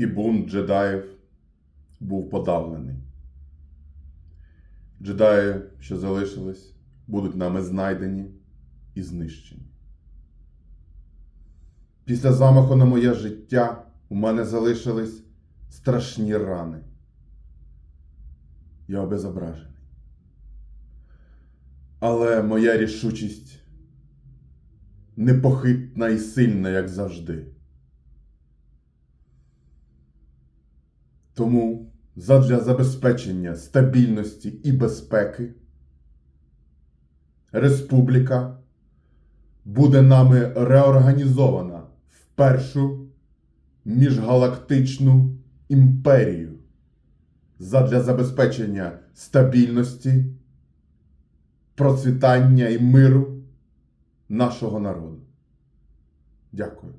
і бунт джедаїв був подавлений. Джедаї, що залишились, будуть нами знайдені і знищені. Після замаху на моє життя у мене залишились страшні рани. Я обезображений. Але моя рішучість непохитна і сильна, як завжди. Тому задля забезпечення стабільності і безпеки республіка буде нами реорганізована в першу міжгалактичну імперію задля забезпечення стабільності, процвітання і миру нашого народу. Дякую.